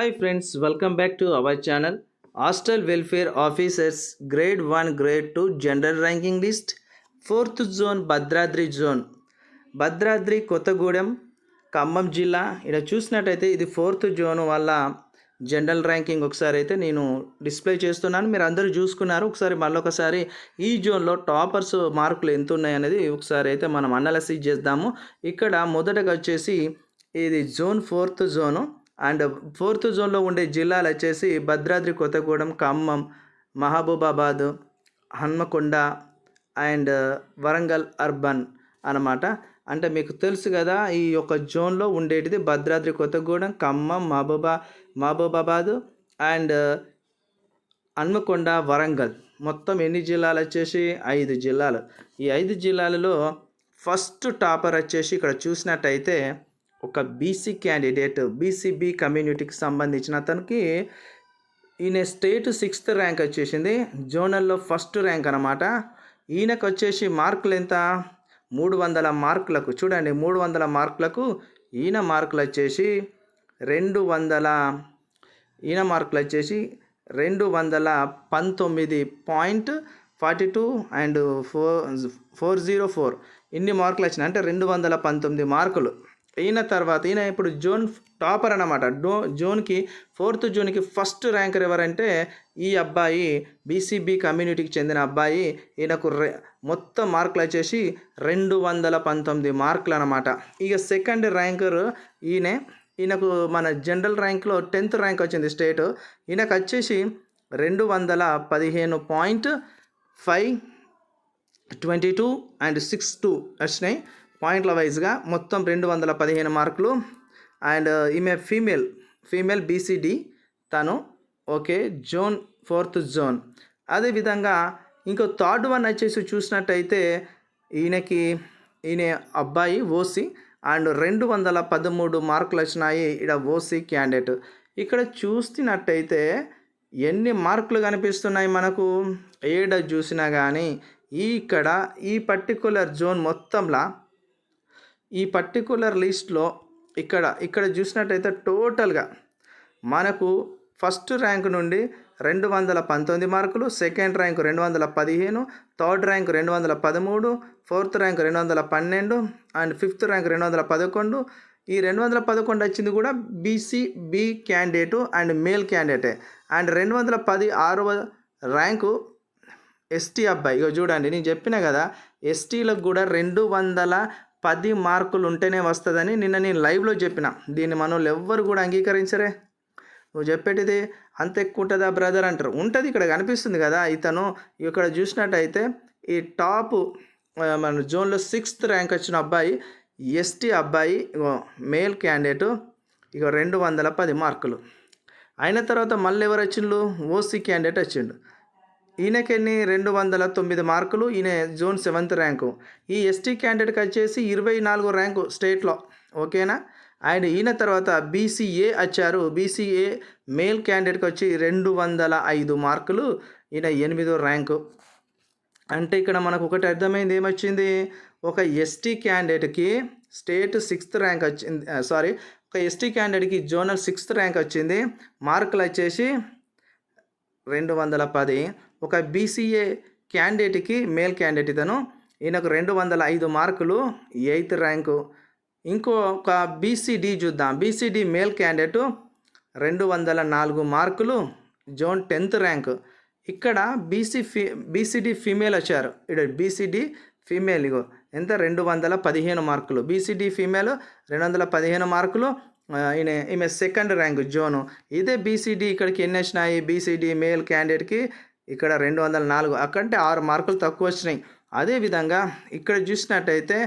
Hi friends welcome back to our channel hostel welfare officers grade one grade two general ranking list fourth zone Bhadradri zone Bhadradri Kothagudem Khammam జిల్లా. ఇక్కడ చూసినట్టయితే ఇది fourth zone వల్ల general ranking ఒకసారి అయితే నేను display చేస్తున్నాను. మీరు అందరూ చూసుకున్నారు. ఒకసారి మళ్ళొకసారి ఈ జోన్లో టాపర్స్ మార్కులు ఎంత ఉన్నాయి అనేది ఒకసారి అయితే మనం అనాలసిస్ చేద్దాము. ఇక్కడ మొదటగా వచ్చేసి ఇది zone fourth zone and fourth జోన్లో ఉండే జిల్లాలు వచ్చేసి భద్రాద్రి కొత్తగూడెం ఖమ్మం మహబూబాబాద్ హన్మకొండ అండ్ వరంగల్ అర్బన్ అన్నమాట. అంటే మీకు తెలుసు కదా ఈ యొక్క జోన్లో ఉండేటిది భద్రాద్రి కొత్తగూడెం ఖమ్మం మహబూబా మహబూబాబాద్ అండ్ హన్మకొండ వరంగల్. మొత్తం ఎన్ని జిల్లాలు వచ్చేసి? ఐదు జిల్లాలు. ఈ ఐదు జిల్లాలలో ఫస్ట్ టాపర్ వచ్చేసి ఇక్కడ చూసినట్టయితే ఒక బీసీ క్యాండిడేట్ బీసీబీ కమ్యూనిటీకి సంబంధించిన అతనికి ఈయన స్టేట్ సిక్స్త్ ర్యాంక్ వచ్చేసింది. జోనల్లో ఫస్ట్ ర్యాంక్ అనమాట ఈయనకు వచ్చేసి మార్కులు ఎంత మూడు వందల మార్కులకు. చూడండి మూడు వందల మార్కులకు ఈయన మార్కులు వచ్చేసి రెండు వందల ఈయన మార్కులు వచ్చేసి రెండు వందల పంతొమ్మిది point forty two and four four zero four. ఇన్ని మార్కులు వచ్చినాయి. అంటే రెండు వందల పంతొమ్మిది మార్కులు. ఈయన తర్వాత ఈయన ఇప్పుడు జోన్ టాపర్ అనమాట డో జోన్కి ఫోర్త్ జోన్కి ఫస్ట్ ర్యాంకర్ ఎవరంటే ఈ అబ్బాయి బీసీబీ కమ్యూనిటీకి చెందిన అబ్బాయి. ఈయనకు రె మొత్తం మార్కులు వచ్చేసి రెండు వందల పంతొమ్మిది మార్కులు అనమాట ఇక సెకండ్ ర్యాంకర్ ఈయనే. ఈయనకు మన జనరల్ ర్యాంక్లో టెన్త్ ర్యాంక్ వచ్చింది స్టేట్. ఈయనకు వచ్చేసి రెండు వందల పదిహేను point five twenty two and six two వచ్చినాయి. పాయింట్ల వైజ్గా మొత్తం రెండు వందల పదిహేను మార్కులు. అండ్ ఈమె ఫీమేల్ ఫీమేల్ బీసీడీ. తను ఓకే జోన్ ఫోర్త్ జోన్. అదేవిధంగా ఇంకో థర్డ్ వన్ వచ్చేసి చూసినట్టయితే ఈయనకి ఈయన అబ్బాయి ఓసీ. అండ్ రెండు వందల పదమూడు మార్కులు వచ్చినాయి ఇక్కడ ఓసీ క్యాండిడేట్. ఇక్కడ చూస్తున్నట్టయితే ఎన్ని మార్కులు కనిపిస్తున్నాయి మనకు? ఏడ చూసినా కానీ ఇక్కడ ఈ పర్టికులర్ జోన్ మొత్తంలో ఈ పర్టికులర్ లిస్ట్లో ఇక్కడ ఇక్కడ చూసినట్టయితే టోటల్గా మనకు ఫస్ట్ ర్యాంక్ నుండి రెండు వందల పంతొమ్మిది మార్కులు సెకండ్ ర్యాంక్ రెండు వందల పదిహేను థర్డ్ ర్యాంక్ రెండు వందల పదమూడు ఫోర్త్ ర్యాంక్ రెండు వందల పన్నెండు అండ్ ఫిఫ్త్ ర్యాంక్ రెండు వందల పదకొండు. ఈ రెండు వందల పదకొండు వచ్చింది కూడా BC B candidate and male క్యాండిడేటే and రెండు వందల పది ఆరవ ర్యాంకు ఎస్టీ అబ్బాయి. ఇక చూడండి నేను చెప్పిన కదా ఎస్టీలకు కూడా రెండు వందల పది మార్కులు ఉంటేనే వస్తుందని నిన్న నేను లైవ్లో చెప్పిన. దీన్ని మనోళ్ళు ఎవ్వరు కూడా అంగీకరించరే. నువ్వు చెప్పేటిది అంత ఎక్కువ ఉంటుందా బ్రదర్ అంటారు. ఉంటుంది ఇక్కడ కనిపిస్తుంది కదా ఇతను. ఇక్కడ చూసినట్టయితే ఈ టాప్ మన జోన్లో సిక్స్త్ ర్యాంక్ వచ్చిన అబ్బాయి ఎస్టీ అబ్బాయి మేల్ క్యాండిడేట్ ఇక రెండు వందల పది మార్కులు. అయిన తర్వాత మళ్ళీ ఎవరు వచ్చిండు ఓసీ క్యాండిడేట్ వచ్చిండు. ఈయనకెన్ని రెండు వందల తొమ్మిది మార్కులు ఈయన జోన్ సెవెంత్ ర్యాంకు. ఈ ఎస్టీ క్యాండిడేట్కి వచ్చేసి ఇరవై నాలుగు ర్యాంకు స్టేట్లో ఓకేనా? అండ్ ఈయన తర్వాత బీసీఏ వచ్చారు. బీసీఏ మేల్ క్యాండిడేట్కి వచ్చి రెండు వందల ఐదు మార్కులు ఈయన ఎనిమిదో ర్యాంకు. అంటే ఇక్కడ మనకు ఒకటి అర్థమైంది ఏమొచ్చింది? ఒక ఎస్టీ క్యాండిడేట్కి స్టేట్ సిక్స్త్ ర్యాంక్ వచ్చింది సారీ ఒక ఎస్టీ క్యాండిడేట్కి జోనల్ సిక్స్త్ ర్యాంక్ వచ్చింది. మార్కులు వచ్చేసి రెండు వందల పది. ఒక బీసీఏ క్యాండిడేట్కి మేల్ క్యాండిడేట్ ఇతను. ఈయనకు రెండు వందల ఐదు మార్కులు ఎయిత్ ర్యాంకు. ఇంకో ఒక బీసీడీ చూద్దాం. బీసీడీ మేల్ క్యాండిడేట్ రెండు వందల నాలుగు మార్కులు జోన్ టెన్త్ ర్యాంక్. ఇక్కడ బీసీ ఫీ బీసీడీ ఫీమేల్ వచ్చారు. ఇక్కడ బీసీడీ ఫీమేల్ ఇగో. ఎంత? రెండు వందల పదిహేను మార్కులు. బీసీడీ ఫీమేల్ రెండు వందల పదిహేను మార్కులు ఈయన ఈమె సెకండ్ ర్యాంక్ జోను. ఇదే బీసీడీ ఇక్కడికి ఎన్ని వచ్చినాయి? బీసీడీ మేల్ క్యాండిడేట్కి ఇక్కడ రెండు వందల నాలుగు అక్కడంటే ఆరు మార్కులు తక్కువ వచ్చినాయి. అదేవిధంగా ఇక్కడ చూసినట్టయితే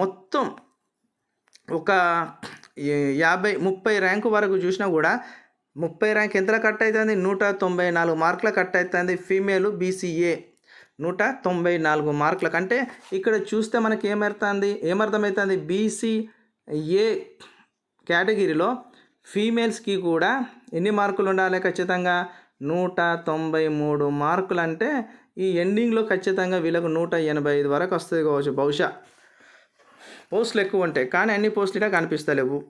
మొత్తం ఒక యాభై ముప్పై ర్యాంకు వరకు చూసినా కూడా ముప్పై ర్యాంక్ ఎంతలో కట్ అవుతుంది నూట తొంభై నాలుగు మార్కుల కట్ అవుతుంది ఫీమేల్ బీసీఏ. నూట తొంభై నాలుగు మార్కులకు అంటే ఇక్కడ చూస్తే మనకి ఏమర్థంది? ఏమర్థమవుతుంది బీసీఏ కేటగిరీలో ఫీమేల్స్కి కూడా ఎన్ని మార్కులు ఉండాలి ఖచ్చితంగా? నూట తొంభై మూడు మార్కులు అంటే ఈ ఎండింగ్లో ఖచ్చితంగా వీళ్ళకు నూట ఎనభై ఐదు వరకు వస్తుంది కావచ్చు బహుశా. పోస్టులు ఎక్కువ ఉంటాయి కానీ అన్ని పోస్టులు కనిపిస్తలేవు.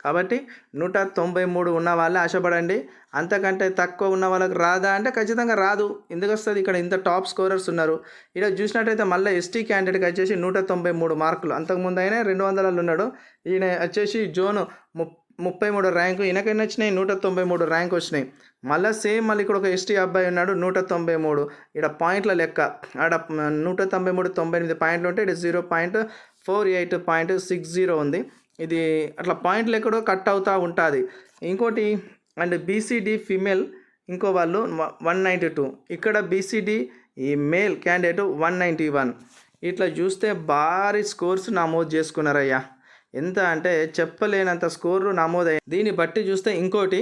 కాబట్టి నూట తొంభై మూడు ఉన్న వాళ్ళే ఆశపడండి. అంతకంటే తక్కువ ఉన్న వాళ్ళకి రాదా అంటే ఖచ్చితంగా రాదు. ఎందుకు వస్తుంది? ఇక్కడ ఇంత టాప్ స్కోరర్స్ ఉన్నారు. ఇక్కడ చూసినట్టయితే మళ్ళీ ఎస్టీ క్యాండిడేట్కి వచ్చేసి నూట తొంభై మూడు మార్కులు. అంతకుముందు అయినా రెండు వందలలో ఉన్నాడు. ఈయన వచ్చేసి జోను ముప్ ముప్పై మూడు ర్యాంకు ఈయనకైనా వచ్చినాయి నూట తొంభై మూడు ర్యాంక్ వచ్చినాయి. మళ్ళీ సేమ్ మళ్ళీ ఇక్కడ ఒక ఎస్టీ అబ్బాయి ఉన్నాడు నూట తొంభై మూడు. ఇక్కడ పాయింట్ల లెక్క. ఆడ నూట తొంభై మూడు తొంభై ఎనిమిది పాయింట్లు ఉంటే ఇక్కడ zero point four eight point six zero ఉంది. ఇది అట్లా పాయింట్లు ఎక్కడో కట్ అవుతూ ఉంటుంది. ఇంకోటి అండ్ బీసీడీ ఫిమేల్ ఇంకో వాళ్ళు వన్ నైంటీ టూ. ఇక్కడ బీసీడీ ఈ male candidate one ninety one. ఇట్లా చూస్తే భారీ స్కోర్స్ నమోదు చేసుకున్నారయ్యా. ఎంత అంటే చెప్పలేనంత స్కోరు నమోదయ్యాయి దీన్ని బట్టి చూస్తే ఇంకోటి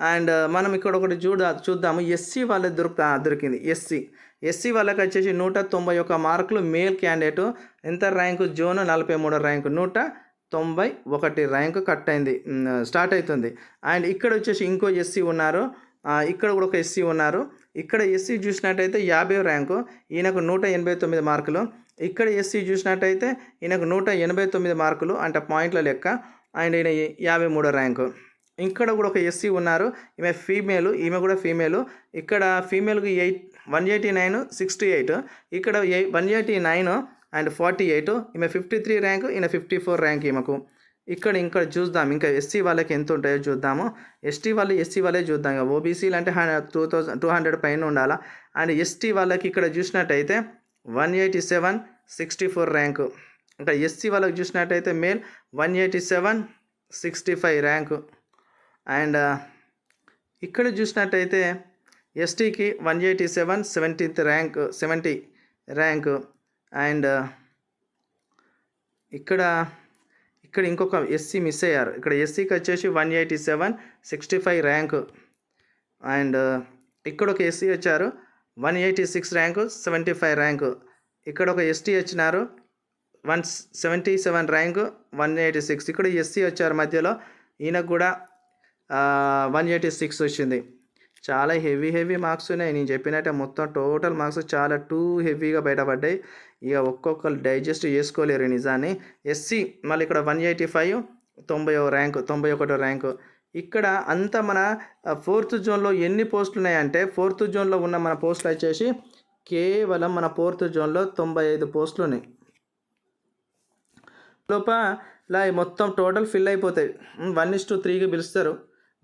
అండ్ మనం ఇక్కడ ఒకటి చూడ చూద్దాము. ఎస్సీ వాళ్ళకి దొరుకుతా దొరికింది. ఎస్సీ. ఎస్సీ వాళ్ళకి వచ్చేసి నూట తొంభై ఒక్క మార్కులు మేల్ క్యాండిడేట్. ఎంత ర్యాంకు? జోన్ నలభై మూడో ర్యాంకు. నూట తొంభై ఒకటి ర్యాంకు కట్ అయింది. స్టార్ట్ అవుతుంది అండ్ ఇక్కడ వచ్చేసి ఇంకో ఎస్సీ ఉన్నారు. ఇక్కడ కూడా ఒక ఎస్సీ ఉన్నారు. ఇక్కడ ఎస్సీ చూసినట్టయితే యాభై ర్యాంకు. ఈయనకు నూట ఎనభై తొమ్మిది మార్కులు. ఇక్కడ ఎస్సీ చూసినట్టయితే ఈయనకు నూట ఎనభై తొమ్మిది మార్కులు అంటే పాయింట్ల లెక్క అండ్ ఈయన యాభై మూడో ర్యాంకు. ఇక్కడ కూడా ఒక ఎస్సీ ఉన్నారు. ఈమె ఫీమేల్ ఈమె కూడా ఫీమేల్ ఇక్కడ ఫీమేల్కి eight one eighty nine sixty eight ఇక్కడ ఎయి one eighty nine and forty eight ఈమె ఫిఫ్టీ త్రీ ర్యాంక్ ఈయన ఫిఫ్టీ ఫోర్ ర్యాంక్ ఈమెకు. ఇక్కడ ఇంకా చూద్దాం. ఇంకా ఎస్సీ వాళ్ళకి ఎంత ఉంటాయో చూద్దాము. ఎస్టీ వాళ్ళు ఎస్సీ వాళ్ళే చూద్దాం. ఇక ఓబీసీలు అంటే టూ థౌసండ్ టూ హండ్రెడ్ పైన ఉండాలా? అండ్ ఎస్టీ వాళ్ళకి ఇక్కడ చూసినట్టయితే one eighty seven sixty four rank. ఇంకా ఎస్సీ వాళ్ళకి చూసినట్టయితే male one eighty seven sixty five rank. And uh, ఇక్కడ చూసినట్టయితే ఎస్టీకి one eighty seven seventeenth rank seventy rank. And uh, ఇక్కడ ఇక్కడ ఇంకొక ఎస్సీ మిస్ అయ్యారు. ఇక్కడ ఎస్సీకి వచ్చేసి one eighty seven sixty five rank. And uh, ఇక్కడ ఒక ఎస్సీ వచ్చారు one eighty six rank seventy five rank. ఇక్కడ ఒక ఎస్టీ వచ్చినారు one seventy seven rank one eighty six. ఇక్కడ ఎస్సీ వచ్చారు మధ్యలో ఈయనకు కూడా వన్ ఎయిటీ సిక్స్ వచ్చింది. చాలా హెవీ హెవీ మార్క్స్ ఉన్నాయి. నేను చెప్పినట్టే మొత్తం టోటల్ మార్క్స్ చాలా టూ హెవీగా బయటపడ్డాయి. ఇక ఒక్కొక్కరు డైజెస్ట్ చేసుకోలేరు నిజాన్ని. ఎస్సీ మళ్ళీ ఇక్కడ వన్ ఎయిటీ ఫైవ్ తొంభై ర్యాంకు తొంభై ఒకటో ర్యాంకు. ఇక్కడ అంత మన ఫోర్త్ జోన్లో ఎన్ని పోస్టులు ఉన్నాయంటే ఫోర్త్ జోన్లో ఉన్న మన పోస్టులు వచ్చేసి కేవలం మన ఫోర్త్ జోన్లో తొంభై ఐదు పోస్టులు ఉన్నాయి లోపల మొత్తం టోటల్ ఫిల్ అయిపోతాయి. వన్ ఇస్ టు త్రీకి పిలుస్తారు.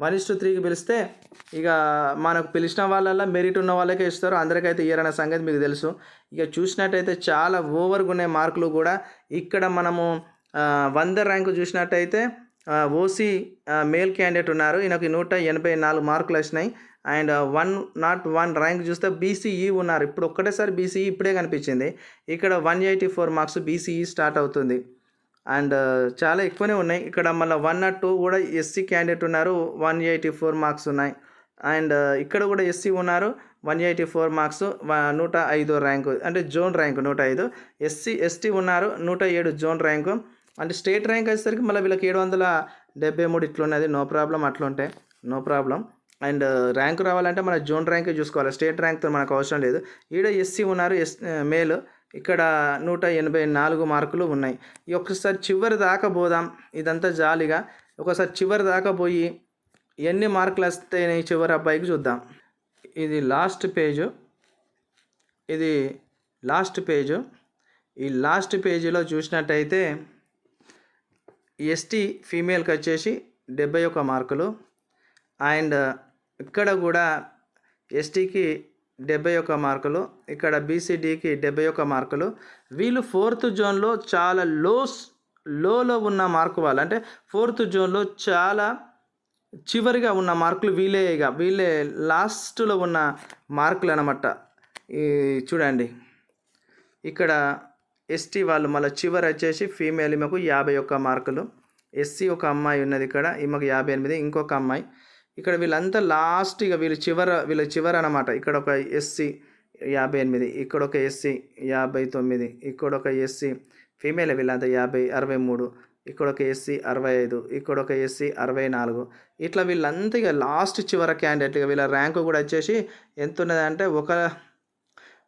వన్ ఇస్ టు త్రీకి పిలిస్తే ఇక మనకు పిలిచిన వాళ్ళల్లో మెరిట్ ఉన్న వాళ్ళకే ఇస్తారు. అందరికైతే ఇయర్ సంగతి మీకు తెలుసు. ఇక చూసినట్టయితే చాలా ఓవర్గా ఉన్నాయి మార్కులు కూడా. ఇక్కడ మనము వంద ర్యాంకు చూసినట్టయితే ఓసీ మేల్ క్యాండిడేట్ ఉన్నారు. ఈయనకి నూట ఎనభై నాలుగు మార్కులు వచ్చినాయి. And one not one rank చూస్తే బీసీఈ ఉన్నారు. ఇప్పుడు ఒక్కటేసారి బీసీఈ ఇప్పుడే కనిపించింది. ఇక్కడ one eighty four marks BCE start అవుతుంది. అండ్ చాలా ఎక్కువనే ఉన్నాయి. ఇక్కడ మళ్ళీ వన్ నాట్ టూ కూడా ఎస్సీ క్యాండిడేట్ ఉన్నారు. వన్ ఎయిటీ ఫోర్ మార్క్స్ ఉన్నాయి. అండ్ ఇక్కడ కూడా ఎస్సీ ఉన్నారు. వన్ ఎయిటీ ఫోర్ మార్క్స్ నూట ఐదో ర్యాంకు అంటే జోన్ ర్యాంకు నూట ఐదు. ఎస్సీ ఎస్టీ ఉన్నారు. నూట ఏడు జోన్ ర్యాంకు అంటే స్టేట్ ర్యాంక్ వచ్చేసరికి మళ్ళీ వీళ్ళకి ఏడు వందల డెబ్బై మూడు ఇట్లున్నది. నో ప్రాబ్లం అట్లుంటే. No problem. అండ్ ర్యాంక్ రావాలంటే మన జోన్ ర్యాంకే చూసుకోవాలి. స్టేట్ ర్యాంక్తో మనకు అవసరం లేదు. ఈడ ఎస్సీ ఉన్నారు. S male. ఇక్కడ నూట ఎనభై నాలుగు మార్కులు ఉన్నాయి. ఈ చివరి దాకా పోదాం. ఇదంతా జాలిగా. ఒకసారి చివరి దాకా పోయి ఎన్ని మార్కులు వస్తాయి చివరి అబ్బాయికి చూద్దాం. ఇది లాస్ట్ పేజు. ఇది లాస్ట్ పేజు. ఈ లాస్ట్ పేజీలో చూసినట్టయితే ఎస్టీ ఫీమేల్కి వచ్చేసి డెబ్బై ఒక మార్కులు. అండ్ ఇక్కడ కూడా ఎస్టీకి డెబ్బై ఒక మార్కులు ఇక్కడ బీసీడీకి డెబ్బై ఒక మార్కులు. వీళ్ళు ఫోర్త్ జోన్లో చాలా లోస్ లోలో ఉన్న మార్కు వాళ్ళు. అంటే ఫోర్త్ జోన్లో చాలా చివరిగా ఉన్న మార్కులు వీళ్ళే ఇక వీళ్ళే లాస్ట్లో ఉన్న మార్కులు అనమాట ఈ చూడండి. ఇక్కడ ఎస్టీ వాళ్ళు మళ్ళీ చివరి వచ్చేసి ఫీమేల్ ఈమెకు యాభై ఒక్క మార్కులు. ఎస్సీ ఒక అమ్మాయి ఉన్నది ఇక్కడ ఈమెకు యాభై ఎనిమిది ఇంకొక అమ్మాయి. ఇక్కడ వీళ్ళంతా లాస్ట్ ఇక వీళ్ళు చివర వీళ్ళ చివర అనమాట ఇక్కడ ఒక ఎస్సీ యాభై ఎనిమిది ఇక్కడ ఒక ఎస్సీ యాభై తొమ్మిది ఇక్కడ ఒక ఎస్సీ ఫీమేల్ వీళ్ళంతా యాభై అరవై మూడు ఇక్కడ ఒక ఎస్సీ అరవై ఐదు ఇక్కడ ఒక ఎస్సీ అరవై నాలుగు. ఇట్లా వీళ్ళంతా ఇక లాస్ట్ చివర క్యాండిడేట్ ఇక వీళ్ళ ర్యాంకు కూడా వచ్చేసి ఎంత ఉన్నది అంటే ఒక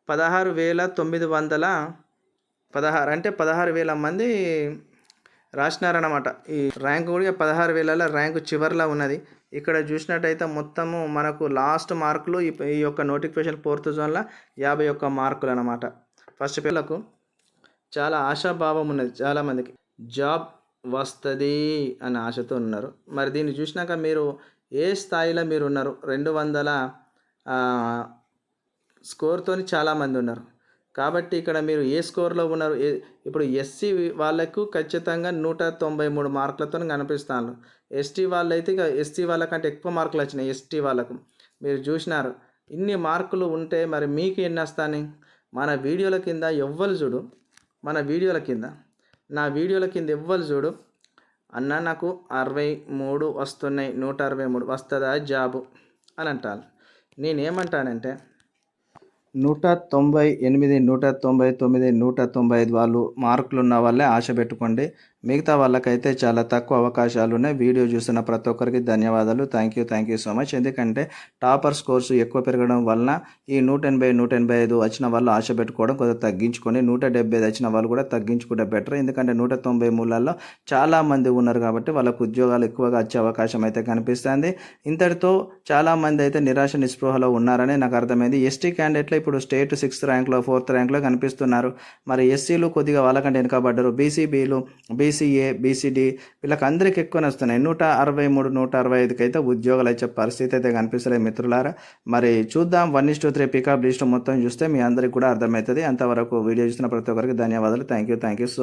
పదహారు వేల తొమ్మిది వందల పదహారు అంటే పదహారు వేల మంది రాసినారనమాట ఈ ర్యాంక్ కూడా పదహారు వేలలో ర్యాంకు చివరిలో ఉన్నది. ఇక్కడ చూసినట్టయితే మొత్తము మనకు లాస్ట్ మార్కులు ఈ ఈ యొక్క నోటిఫికేషన్ ఫోర్త్ జోన్లో యాభై ఒక్క మార్కులు అనమాట ఫస్ట్ పిల్లలకు చాలా ఆశాభావం ఉన్నది చాలామందికి జాబ్ వస్తుంది అనే ఆశతో ఉన్నారు. మరి దీన్ని చూసినాక మీరు ఏ స్థాయిలో మీరు ఉన్నారు? రెండు వందల స్కోర్తోని చాలామంది ఉన్నారు. కాబట్టి ఇక్కడ మీరు ఏ స్కోర్లో ఉన్నారు? ఏ ఇప్పుడు ఎస్సీ వాళ్ళకు ఖచ్చితంగా నూట తొంభై మూడు మార్కులతో కనిపిస్తాను. ఎస్టీ వాళ్ళైతే ఇక ఎస్సీ వాళ్ళకంటే ఎక్కువ మార్కులు వచ్చినాయి ఎస్టీ వాళ్ళకు. మీరు చూసినారు. ఇన్ని మార్కులు ఉంటే మరి మీకు ఎన్ని వస్తాయి మన వీడియోల కింద ఎవ్వరు చూడు. మన వీడియోల కింద. నా వీడియోల కింద ఎవ్వరు చూడు. అన్న నాకు అరవై మూడు వస్తున్నాయి నూట అరవై మూడు. వస్తుందా జాబు? అని అంటారు. నేనేమంటానంటే నూట తొంభై ఎనిమిది నూట తొంభై తొమ్మిది నూట తొంభై ఐదు వాళ్ళు మార్కులు ఉన్న వాళ్ళే ఆశ పెట్టుకోండి. మిగతా వాళ్ళకైతే చాలా తక్కువ అవకాశాలు ఉన్నాయి. వీడియో చూస్తున్న ప్రతి ఒక్కరికి ధన్యవాదాలు. Thank you thank you so much. ఎందుకంటే టాపర్ స్కోర్స్ ఎక్కువ పెరగడం వలన ఈ నూట ఎనభై నూట ఎనభై ఐదు వచ్చిన వాళ్ళు ఆశ పెట్టుకోవడం కొద్దిగా తగ్గించుకొని నూట డెబ్బై ఐదు వచ్చిన వాళ్ళు కూడా తగ్గించుకుంటే బెటర్. ఎందుకంటే నూట తొంభై మూలలో చాలామంది ఉన్నారు కాబట్టి వాళ్ళకు ఉద్యోగాలు ఎక్కువగా వచ్చే అవకాశం అయితే కనిపిస్తుంది. ఇంతటితో చాలామంది అయితే నిరాశ నిస్పృహలో ఉన్నారని నాకు అర్థమైంది. ఎస్టీ క్యాండిడేట్లు ఇప్పుడు స్టేట్ సిక్స్త్ ర్యాంక్లో ఫోర్త్ ర్యాంక్లో కనిపిస్తున్నారు. మరి ఎస్సీలు కొద్దిగా వాళ్ళకంటే వెనుకబడ్డారు. బీసీబీలు బీసీఏ బీసీడీ వీళ్ళకి అందరికి ఎక్కువ వస్తున్నాయి. నూట అరవై మూడు నూట అరవై ఐదుకి అయితే ఉద్యోగాలు వచ్చే పరిస్థితి అయితే కనిపిస్తలేదు మిత్రులారా. మరి చూద్దాం one is two three pickup list మొత్తం చూస్తే మీ అందరికి కూడా అర్థమవుతుంది. అంతవరకు వీడియో చూసిన ప్రతి ఒక్కరికి ధన్యవాదాలు. Thank you thank you so